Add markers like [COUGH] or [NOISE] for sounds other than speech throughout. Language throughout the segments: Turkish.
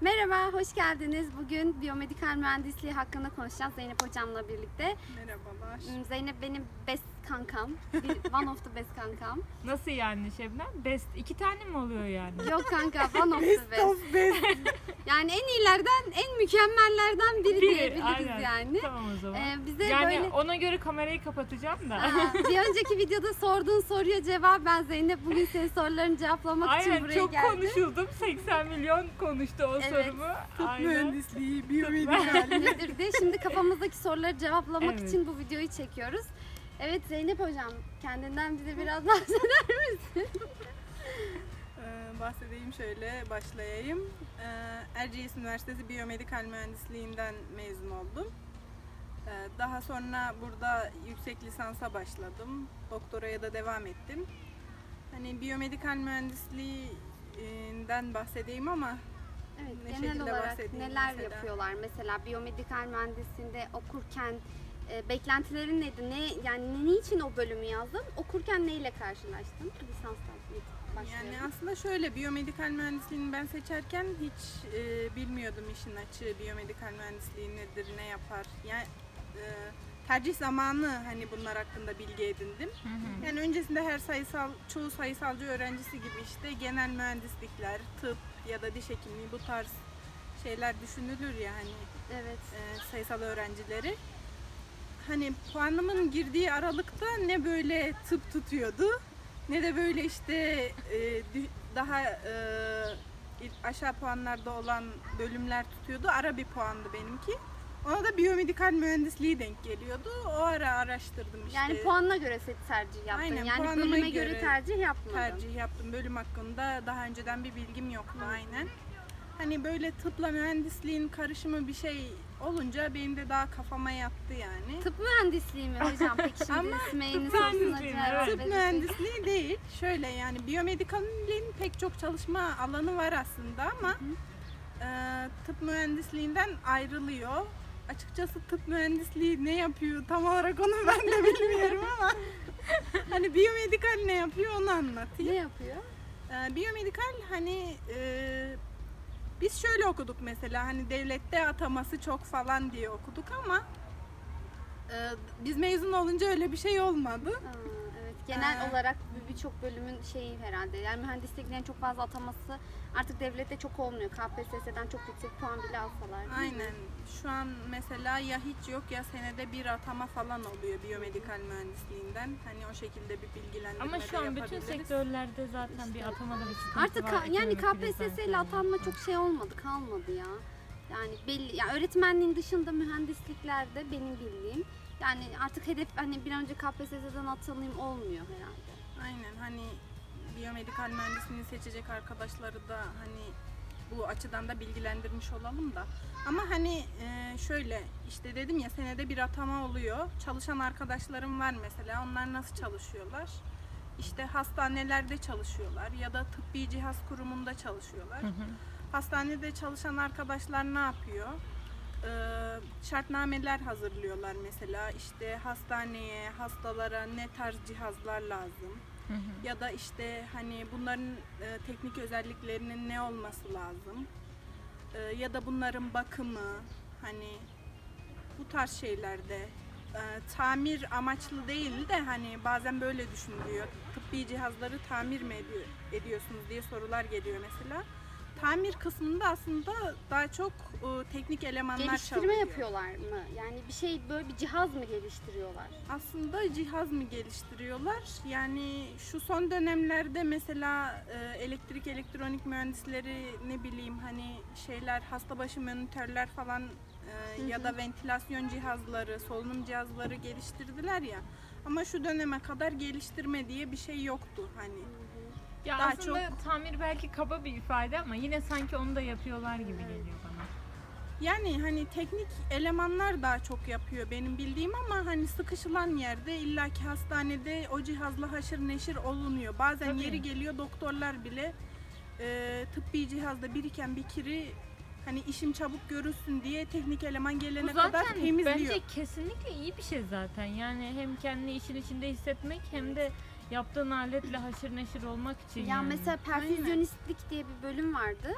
Merhaba, hoş geldiniz. Bugün biyomedikal mühendisliği hakkında konuşacağız Zeynep Hocam'la birlikte. Merhabalar. Hmm, Zeynep benim best kankam. Bir, one of the best kankam. Nasıl yani Şebnem? Best iki tane mi oluyor yani? Yok kanka, one of the Best of best. [LAUGHS] Yani en iyilerden, en mükemmellerden biri, diyebiliriz aynen. yani. Tamam o zaman. Ee, bize yani böyle... ona göre kamerayı kapatacağım da. Aa, bir önceki videoda sorduğun soruya cevap ben Zeynep bugün senin sorularını cevaplamak için Aynen buraya çok geldim. konuşuldum. 80 milyon konuştu o Evet. sorumu. Tıp Aynen. mühendisliği, biyomedikal. nedir diye. Şimdi kafamızdaki soruları cevaplamak Evet. için bu videoyu çekiyoruz. Evet Zeynep hocam kendinden bize biraz [LAUGHS] bahseder misin? Ee, bahsedeyim şöyle, başlayayım. Ee, Erciyes Üniversitesi Biyomedikal Mühendisliğinden mezun oldum. Ee, daha sonra burada yüksek lisansa başladım. Doktoraya da devam ettim. Hani biyomedikal mühendisliğinden bahsedeyim ama Evet, Ne genel olarak neler mesela? yapıyorlar? Mesela biyomedikal mühendisliğinde okurken e, beklentilerin neydi? Ne yani niçin o bölümü yazdın? Okurken neyle karşılaştın? Lisanstan başlayalım. Yani aslında şöyle biyomedikal mühendisliğini ben seçerken hiç e, bilmiyordum işin açığı biyomedikal mühendisliği nedir, ne yapar. Yani e, tercih zamanı hani bunlar hakkında bilgi edindim. Hı hı. Yani öncesinde her sayısal, çoğu sayısalcı öğrencisi gibi işte genel mühendislikler, tıp ya da diş hekimliği bu tarz şeyler düşünülür ya hani evet. e, sayısal öğrencileri. Hani puanımın girdiği aralıkta ne böyle tıp tutuyordu ne de böyle işte e, daha e, aşağı puanlarda olan bölümler tutuyordu. Ara bir puandı benimki. Ona da biyomedikal mühendisliği denk geliyordu. O ara araştırdım işte. Yani puanına göre tercih yaptın. Aynen, yani bölüme göre, göre tercih yapmadın. tercih yaptım. Bölüm hakkında daha önceden bir bilgim yoktu aynen. Hani böyle tıpla mühendisliğin karışımı bir şey olunca benim de daha kafama yattı yani. Tıp mühendisliği mi hocam? Peki şimdi [LAUGHS] Ama tıp mühendisliği Evet. Tıp verirsin. mühendisliği değil. Şöyle yani biyomedikalin pek çok çalışma alanı var aslında ama e, tıp mühendisliğinden ayrılıyor. Açıkçası tıp mühendisliği ne yapıyor tam olarak onu ben de [LAUGHS] bilmiyorum ama [LAUGHS] hani biyomedikal ne yapıyor onu anlatayım. Ne yapıyor? Ee, biyomedikal hani e, biz şöyle okuduk mesela hani devlette ataması çok falan diye okuduk ama e, biz mezun olunca öyle bir şey olmadı. Evet. Genel Ee, olarak bir- birçok bölümün şeyi herhalde. Yani mühendisliklerin çok fazla ataması artık devlette çok olmuyor. KPSS'den çok yüksek puan bile alsalar. Aynen. Şu an mesela ya hiç yok ya senede bir atama falan oluyor biyomedikal mühendisliğinden. Hani o şekilde bir bilgilendirme Ama şu an bütün sektörlerde zaten bir atamada bir sıkıntı Artık var. ka- yani KPSS ile atanma çok şey olmadı, kalmadı ya. Yani belli, yani öğretmenliğin dışında mühendisliklerde benim bildiğim yani artık hedef hani bir an önce KPSS'den atanayım olmuyor herhalde. Aynen hani biyomedikal mühendisliğini seçecek arkadaşları da hani bu açıdan da bilgilendirmiş olalım da. Ama hani e, şöyle işte dedim ya senede bir atama oluyor. Çalışan arkadaşlarım var mesela. Onlar nasıl çalışıyorlar? İşte hastanelerde çalışıyorlar ya da tıbbi cihaz kurumunda çalışıyorlar. Hı hı. Hastanede çalışan arkadaşlar ne yapıyor? Ee, şartnameler hazırlıyorlar mesela. İşte hastaneye, hastalara ne tarz cihazlar lazım? Hı hı. Ya da işte hani bunların e, teknik özelliklerinin ne olması lazım? E, ya da bunların bakımı hani bu tarz şeylerde e, tamir amaçlı değil de hani bazen böyle düşünülüyor. Tıbbi cihazları tamir mi ediyor, ediyorsunuz diye sorular geliyor mesela. Tamir kısmında aslında daha çok e, teknik elemanlar Geliştirme çalışıyor. yapıyorlar mı? Yani bir şey böyle bir cihaz mı geliştiriyorlar? Aslında cihaz mı geliştiriyorlar? Yani şu son dönemlerde mesela e, elektrik elektronik mühendisleri ne bileyim hani şeyler hasta başı monitörler falan e, Hı ya hı. da ventilasyon cihazları, solunum cihazları geliştirdiler ya. Ama şu döneme kadar geliştirme diye bir şey yoktu hani. Ya Daha aslında tamir belki kaba bir ifade ama yine sanki onu da yapıyorlar gibi Evet. geliyor bana. Yani hani teknik elemanlar daha çok yapıyor benim bildiğim ama hani sıkışılan yerde illaki hastanede o cihazla haşır neşir olunuyor. Bazen Tabii. yeri geliyor doktorlar bile e, tıbbi cihazda biriken bir kiri hani işim çabuk görülsün diye teknik eleman gelene Bu zaten kadar temizliyor. bence kesinlikle iyi bir şey zaten. Yani hem kendini işin içinde hissetmek hem de yaptığın aletle haşır neşir olmak için. Ya yani. mesela perfüzyonistlik diye bir bölüm vardı.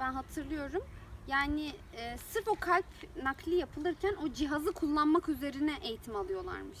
Ben hatırlıyorum. Yani e, sırf o kalp nakli yapılırken o cihazı kullanmak üzerine eğitim alıyorlarmış.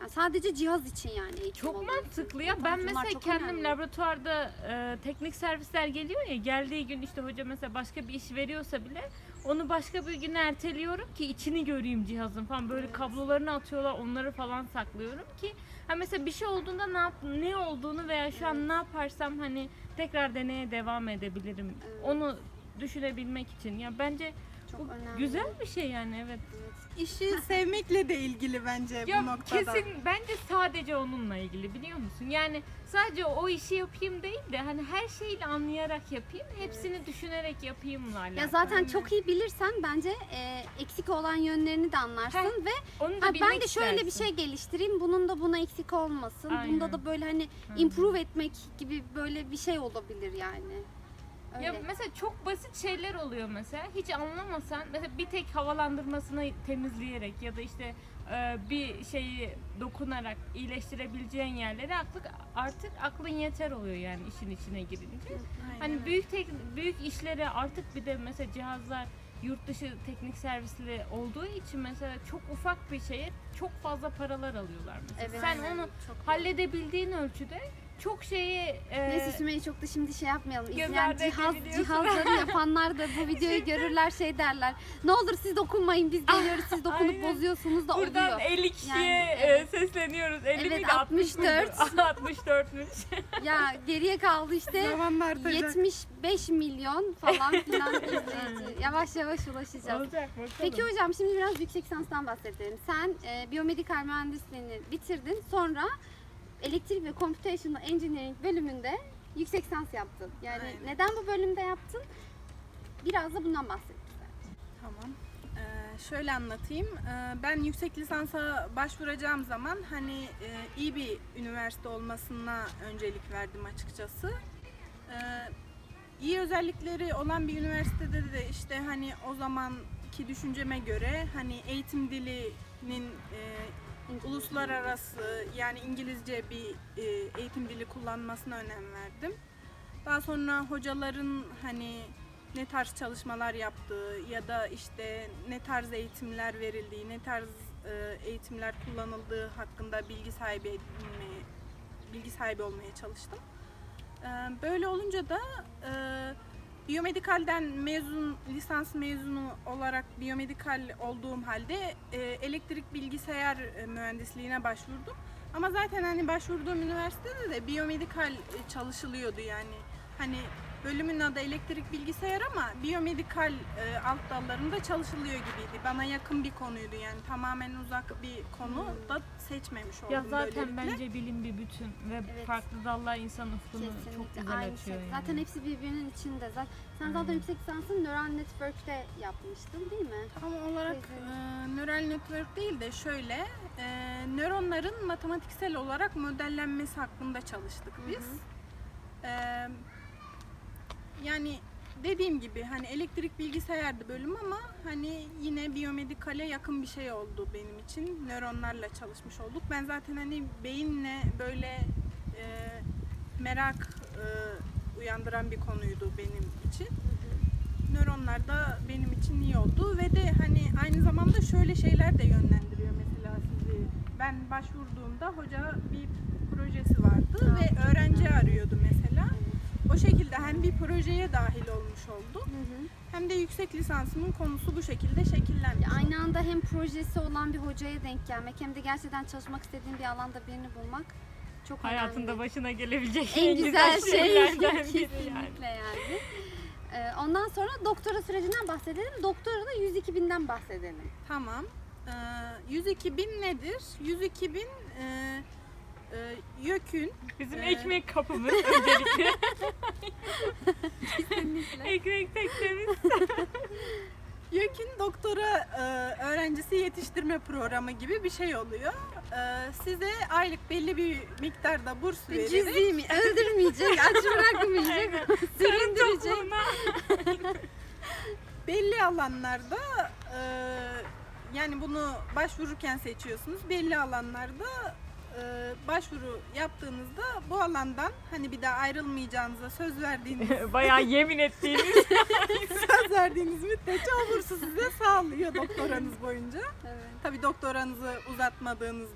Yani sadece cihaz için yani eğitim Çok alıyorsun. mantıklı ya. Ben bunlar mesela kendim önemli. laboratuvarda e, teknik servisler geliyor ya geldiği gün işte hoca mesela başka bir iş veriyorsa bile onu başka bir güne erteliyorum ki içini göreyim cihazın falan böyle kablolarını atıyorlar onları falan saklıyorum ki ha mesela bir şey olduğunda ne yap ne olduğunu veya şu an ne yaparsam hani tekrar deneye devam edebilirim. Onu düşünebilmek için. Ya bence Çok bu önemli. güzel bir şey yani evet. Evet. İşi [LAUGHS] sevmekle de ilgili bence Ya bu noktada. kesin bence sadece onunla ilgili biliyor musun? Yani sadece o işi yapayım değil de hani her şeyle anlayarak yapayım, hepsini düşünerek yapayımla alakalı. Ya zaten Aynen. çok iyi bilirsen bence e, eksik olan yönlerini de anlarsın Heh, ve Onu da ha, ben de şöyle bir istersin. şey geliştireyim. Bunun da buna eksik olmasın. Bunda Aynen. da böyle hani Aynen. improve etmek gibi böyle bir şey olabilir yani. Öyle. Ya mesela çok basit şeyler oluyor mesela. Hiç anlamasan mesela bir tek havalandırmasını temizleyerek ya da işte e, bir şeyi dokunarak iyileştirebileceğin yerleri artık artık aklın yeter oluyor yani işin içine girince. Aynen Hani büyük tek, büyük işlere artık bir de mesela cihazlar yurt dışı teknik servisli olduğu için mesela çok ufak bir şeye çok fazla paralar alıyorlar mesela. Evet, Sen onu Çok halledebildiğin ölçüde çok şeyi e, Neyse Sümeyye çok da şimdi şey yapmayalım. İzleyen ardı cihaz, edebiliyorsun. cihazları yapanlar da bu videoyu görürler şey derler. Ne olur siz dokunmayın biz geliyoruz siz dokunup Aynen. bozuyorsunuz da Buradan oluyor. 50 kişiye Yani, e, evet. sesleniyoruz. 50 Evet, miydi, 60 mıydı? 64. 64'müş. [LAUGHS] Ya geriye kaldı işte Zamanla artacak. 75 milyon falan filan [LAUGHS] izleyici. Yavaş yavaş ulaşacağız. Olacak bakalım. Peki hocam şimdi biraz yüksek lisanstan bahsedelim. Sen e, biyomedikal mühendisliğini bitirdin. Sonra elektrik ve computational engineering bölümünde yüksek lisans yaptın. Yani Aynen. neden bu bölümde yaptın? Biraz da bundan bahset bize. Tamam. Ee, şöyle anlatayım. Ee, ben yüksek lisansa başvuracağım zaman hani e, iyi bir üniversite olmasına öncelik verdim açıkçası. Ee, iyi özellikleri olan bir üniversitede de işte hani o zamanki düşünceme göre hani eğitim dilinin e, uluslararası yani İngilizce bir e, eğitim dili kullanmasına önem verdim. Daha sonra hocaların hani ne tarz çalışmalar yaptığı ya da işte ne tarz eğitimler verildiği, ne tarz e, eğitimler kullanıldığı hakkında bilgi sahibi edinmeye, bilgi sahibi olmaya çalıştım. E, böyle olunca da biyomedikalden mezun, lisans mezunu olarak biyomedikal olduğum halde e, elektrik bilgisayar e, mühendisliğine başvurdum. Ama zaten hani başvurduğum üniversitede de biyomedikal e, çalışılıyordu yani. Hani bölümün adı elektrik bilgisayar ama biyomedikal e, alt dallarında çalışılıyor gibiydi. Bana yakın bir konuydu yani tamamen uzak bir konu da seçmemiş oldum ya zaten böylelikle. bence bilim bir bütün ve Evet. farklı dallar insan ufkunu çok Kesinlikle güzel aynı açıyor şey. yani. Zaten hepsi birbirinin içinde. Zaten sen zaten Aynen. yüksek lisansını Neural Network'te yapmıştın değil mi? Tam olarak e, nöral network değil de şöyle e, nöronların matematiksel olarak modellenmesi hakkında çalıştık Hı biz. hı. E, yani dediğim gibi hani elektrik bilgisayardı bölüm ama hani yine biyomedikale yakın bir şey oldu benim için. Nöronlarla çalışmış olduk. Ben zaten hani beyinle böyle e, merak e, uyandıran bir konuydu benim için. Nöronlar da benim için iyi oldu ve de hani aynı zamanda şöyle şeyler de yönlendiriyor mesela sizi. Ben başvurduğumda hoca bir projesi vardı ve öğrenci arıyordu mesela. O şekilde hem bir projeye dahil olmuş oldum Hı hı. hem de yüksek lisansımın konusu bu şekilde şekillenmiş. Ya aynı anda hem projesi olan bir hocaya denk gelmek hem de gerçekten çalışmak istediğin bir alanda birini bulmak çok Hayatında önemli. başına gelebilecek en güzel şey şeylerden biri yani. kesinlikle yani. Ee, Ondan sonra doktora sürecinden bahsedelim. Doktora da 102 binden bahsedelim. Tamam. Ee, 102 bin nedir? 102 bin e, e, YÖK'ün Bizim Ee, ekmek kapımız [LAUGHS] öncelikle. Ekmek teknemiz. YÖK'ün doktora e, öğrencisi yetiştirme programı gibi bir şey oluyor. E, size aylık belli bir miktarda burs Ve vererek cüzi mi? Öldürmeyecek, aç bırakmayacak, süründürecek. Topluma. [LAUGHS] belli alanlarda e, yani bunu başvururken seçiyorsunuz. Belli alanlarda başvuru yaptığınızda bu alandan hani bir daha ayrılmayacağınıza söz verdiğiniz [LAUGHS] Bayağı yemin ettiğiniz [LAUGHS] söz verdiğiniz müddetçe o bursu size sağlıyor doktoranız boyunca. Evet. Tabii doktoranızı uzatmadığınız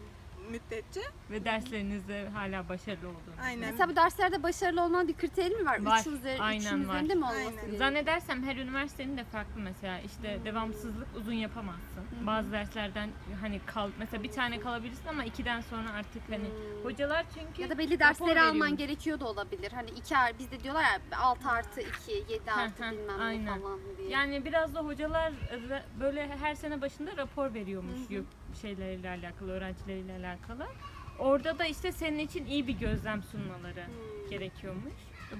müddetçe. ve derslerinizde hala başarılı olduğunuz. Aynen. Mesela bu derslerde başarılı olmanın bir kriteri mi var? Var, Üçün, üzeri, aynen üçün var. üzerinde mi olması Aynen. gerekiyor? Zannedersem her üniversitenin de farklı mesela işte devamsızlık uzun yapamazsın. Bazı derslerden hani kal mesela bir tane kalabilirsin ama ikiden sonra artık hani hocalar çünkü Ya da belli rapor dersleri alman veriyormuş. gerekiyor da olabilir. Hani iki ar- bizde diyorlar ya 6 artı 2, 7 artı hı, bilmem ne aynen. falan diye. Yani biraz da hocalar böyle her sene başında rapor veriyormuş yok şeyleriyle alakalı, öğrencileriyle alakalı. Orada da işte senin için iyi bir gözlem sunmaları Hmm. gerekiyormuş.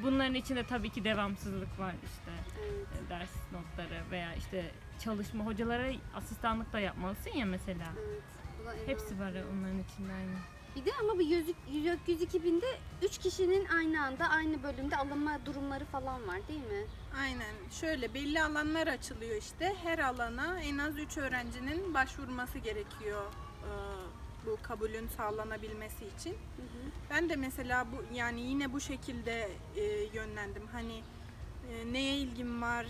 Bunların içinde tabii ki devamsızlık var işte Evet, e, ders notları veya işte çalışma hocalara asistanlık da yapmalısın ya mesela. evet. Hepsi var onların içinde aynı. De ama bu 100, 100 2000'de 3 kişinin aynı anda aynı bölümde alınma durumları falan var değil mi? Aynen. Şöyle belli alanlar açılıyor işte. Her alana en az 3 öğrencinin başvurması gerekiyor. e, bu kabulün sağlanabilmesi için. Ben de mesela bu yani yine bu şekilde e, yönlendim. Hani neye ilgim var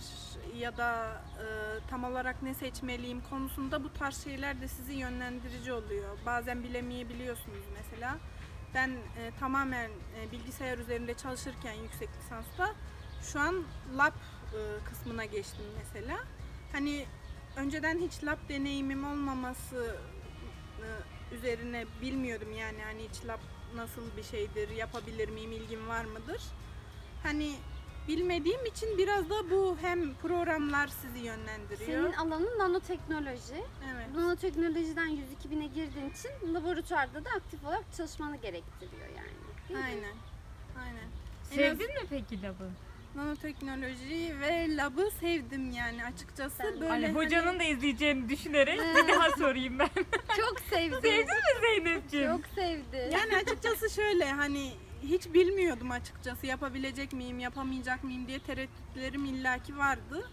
ya da e, tam olarak ne seçmeliyim konusunda bu tarz şeyler de sizi yönlendirici oluyor. Bazen bilemeyebiliyorsunuz mesela. Ben e, tamamen e, bilgisayar üzerinde çalışırken yüksek lisansta şu an lab e, kısmına geçtim mesela. Hani önceden hiç lab deneyimim olmaması e, üzerine bilmiyordum yani hani hiç lab nasıl bir şeydir, yapabilir miyim, ilgim var mıdır? Hani bilmediğim için biraz da bu hem programlar sizi yönlendiriyor. Senin alanın nanoteknoloji. Evet. Nanoteknolojiden 100 2000'e girdiğin için laboratuvarda da aktif olarak çalışmanı gerektiriyor yani. değil mi? Aynen. Aynen. Sevdin mi peki labı? nanoteknoloji ve labı sevdim yani açıkçası Sen- böyle Hani hani- hocanın da izleyeceğini düşünerek bir daha sorayım ben. Çok sevdi. Sevdin mi Zeynep'ciğim? Çok sevdi. Yani açıkçası şöyle hani hiç bilmiyordum açıkçası yapabilecek miyim, yapamayacak mıyım diye tereddütlerim illaki vardı.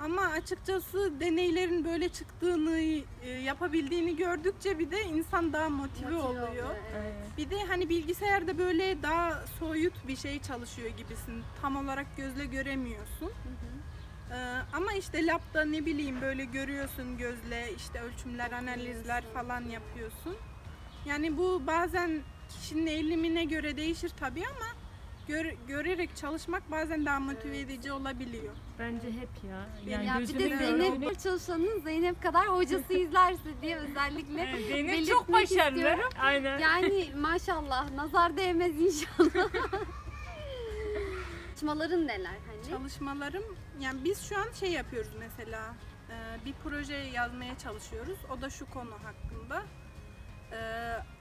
Ama açıkçası deneylerin böyle çıktığını, e, yapabildiğini gördükçe bir de insan daha motive, Motive oluyor. evet. Bir de hani bilgisayarda böyle daha soyut bir şey çalışıyor gibisin. Tam olarak gözle göremiyorsun. Hı hı. Ee, ama işte labda ne bileyim böyle görüyorsun gözle işte ölçümler, analizler falan yapıyorsun. Yani bu bazen kişinin eğilimine göre değişir tabii ama gör- görerek çalışmak bazen daha motive edici olabiliyor. Bence hep ya. Yani ya bir gözümün de önünde- Zeynep çalışanın Zeynep kadar hocası izlerse diye özellikle Evet, Zeynep belirtmek çok başarılı. istiyorum. Aynen. Yani [LAUGHS] maşallah nazar değmez inşallah. Çalışmaların neler hani? Çalışmalarım yani biz şu an şey yapıyoruz mesela e, bir proje yazmaya çalışıyoruz. O da şu konu hakkında. E,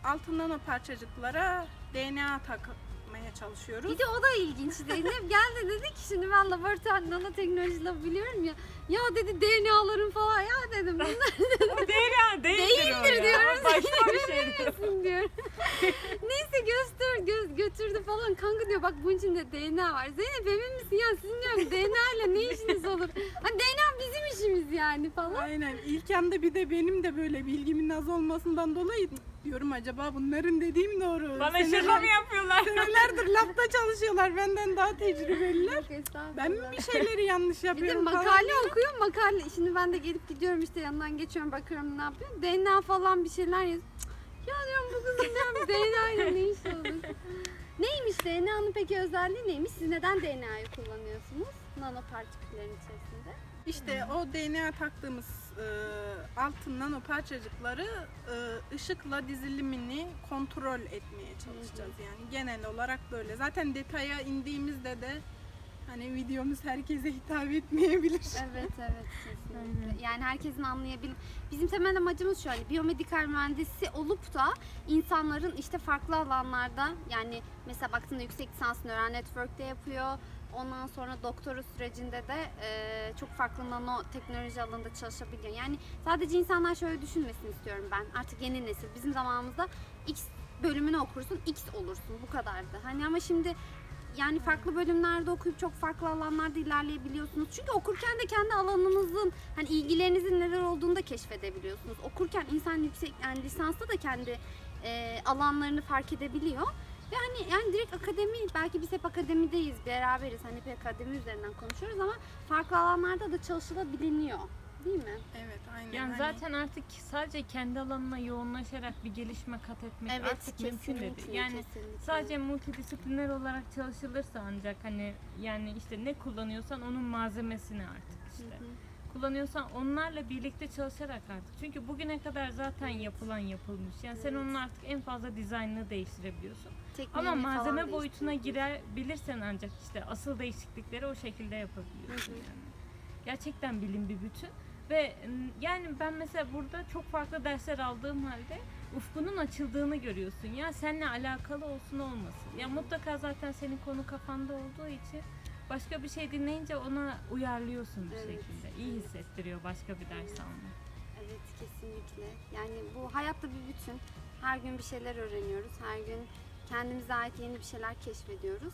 altın nano parçacıklara DNA takmaya çalışıyoruz. Bir de o da ilginç Zeynep geldi dedi ki şimdi ben laboratuvar nanoteknoloji labı biliyorum ya. Ya dedi DNA'ların falan ya dedim bunlar [LAUGHS] O DNA değildir, o Değildir ya. diyoruz. O Başka bir şey. diyor. [LAUGHS] Neyse göster göz, götürdü falan kanka diyor bak bunun içinde DNA var. Zeynep emin misin ya sizin diyorum DNA ile ne işiniz olur? Hani DNA bizim işimiz yani falan. Aynen. İlk anda bir de benim de böyle bilgimin az olmasından dolayı diyorum acaba bunların dediğim doğru. Bana Seneler- şaka mı yapıyorlar? Senelerdir labda çalışıyorlar benden daha tecrübeliler. Ben mi bir şeyleri yanlış Bir de yapıyorum falan? makale okuyorum makale. Şimdi ben de gelip gidiyorum işte yanından geçiyorum bakıyorum ne yapıyor. DNA falan bir şeyler yaz. Ya diyorum bu kızın diyorum DNA ile ne iş olur? Neymiş DNA'nın peki özelliği neymiş? Siz neden DNA'yı kullanıyorsunuz? Nanopartiküllerin içerisinde. İşte o DNA taktığımız e, altın nano parçacıkları e, ışıkla dizilimini kontrol etmeye çalışacağız yani genel olarak böyle. Zaten detaya indiğimizde de hani videomuz herkese hitap etmeyebilir. Evet evet kesinlikle. Yani herkesin anlayabil. Bizim temel amacımız şu hani biyomedikal mühendisi olup da insanların işte farklı alanlarda yani mesela baktığında yüksek lisans nöral network'te yapıyor. Ondan sonra doktora sürecinde de e, çok farklı nano teknoloji alanında çalışabiliyor. Yani sadece insanlar şöyle düşünmesin istiyorum ben. Artık yeni nesil bizim zamanımızda X bölümünü okursun X olursun bu kadardı. Hani ama şimdi yani farklı bölümlerde okuyup çok farklı alanlarda ilerleyebiliyorsunuz. Çünkü okurken de kendi alanınızın hani ilgilerinizin neler olduğunu da keşfedebiliyorsunuz. Okurken insan yüksek yani lisansta da kendi e, alanlarını fark edebiliyor. Ve hani yani direkt akademi, belki biz hep akademideyiz, beraberiz. Hani hep akademi üzerinden konuşuyoruz ama farklı alanlarda da çalışılabiliyor. Değil mi? Evet aynen. Yani Hani zaten artık sadece kendi alanına yoğunlaşarak bir gelişme kat etmek Evet, artık mümkün değil. Yani kesinlikle. sadece multidisipliner olarak çalışılırsa ancak hani yani işte ne kullanıyorsan onun malzemesini artık Hı işte. hı. kullanıyorsan onlarla birlikte çalışarak artık. Çünkü bugüne kadar zaten yapılan yapılmış. Yani sen Evet. onun artık en fazla dizaynını değiştirebiliyorsun. Tekniğini Ama malzeme boyutuna girebilirsen ancak işte asıl değişiklikleri o şekilde yapabiliyorsun Hı hı. yani. Gerçekten bilim bir bütün. Ve n- yani ben mesela burada çok farklı dersler aldığım halde ufkunun açıldığını görüyorsun. Ya seninle alakalı olsun olmasın. Ya mutlaka zaten senin konu kafanda olduğu için başka bir şey dinleyince ona uyarlıyorsun bir Evet, şekilde. İyi hissettiriyor başka bir ders almak. Evet kesinlikle. Yani bu hayatta bir bütün. Her gün bir şeyler öğreniyoruz. Her gün kendimize ait yeni bir şeyler keşfediyoruz.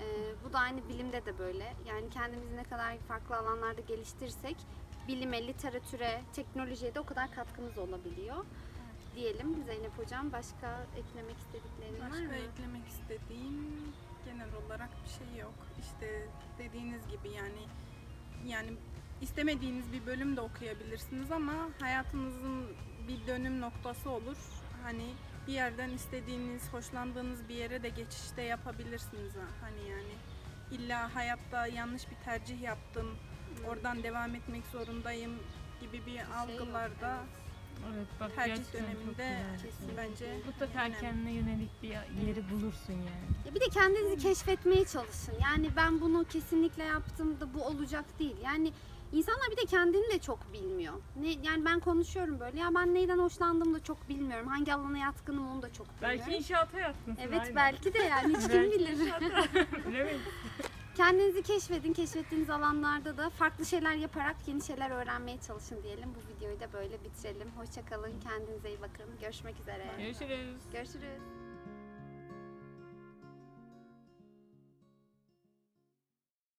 Ee, bu da aynı bilimde de böyle. Yani kendimizi ne kadar farklı alanlarda geliştirirsek bilime, literatüre, teknolojiye de o kadar katkımız olabiliyor. Diyelim Zeynep Hocam başka eklemek istediklerin var Başka mı? eklemek istediğim genel olarak bir şey yok. İşte dediğiniz gibi yani yani istemediğiniz bir bölüm de okuyabilirsiniz ama hayatınızın bir dönüm noktası olur. Hani bir yerden istediğiniz, hoşlandığınız bir yere de geçişte yapabilirsiniz. ha. Hani yani illa hayatta yanlış bir tercih yaptım, oradan devam etmek zorundayım gibi bir Şey algılarda evet. Bak tercih gerçekten çok döneminde güzel. Bence Mutlaka önemli. kendine yönelik bir yeri bulursun yani. Ya bir de kendinizi keşfetmeye çalışın. Yani ben bunu kesinlikle yaptım da bu olacak değil. Yani insanlar bir de kendini de çok bilmiyor. Ne, yani ben konuşuyorum böyle. Ya ben neyden hoşlandığımı da çok bilmiyorum. Hangi alana yatkınım onu da çok bilmiyorum. Belki inşaata yatkınsın. Evet aynen. belki de yani hiç kim bilir. [LAUGHS] Bilemeyiz. Kendinizi keşfedin. Keşfettiğiniz alanlarda da farklı şeyler yaparak yeni şeyler öğrenmeye çalışın diyelim. Bu videoyu da böyle bitirelim. Hoşçakalın. Kendinize iyi bakın. Görüşmek üzere. Görüşürüz. Görüşürüz.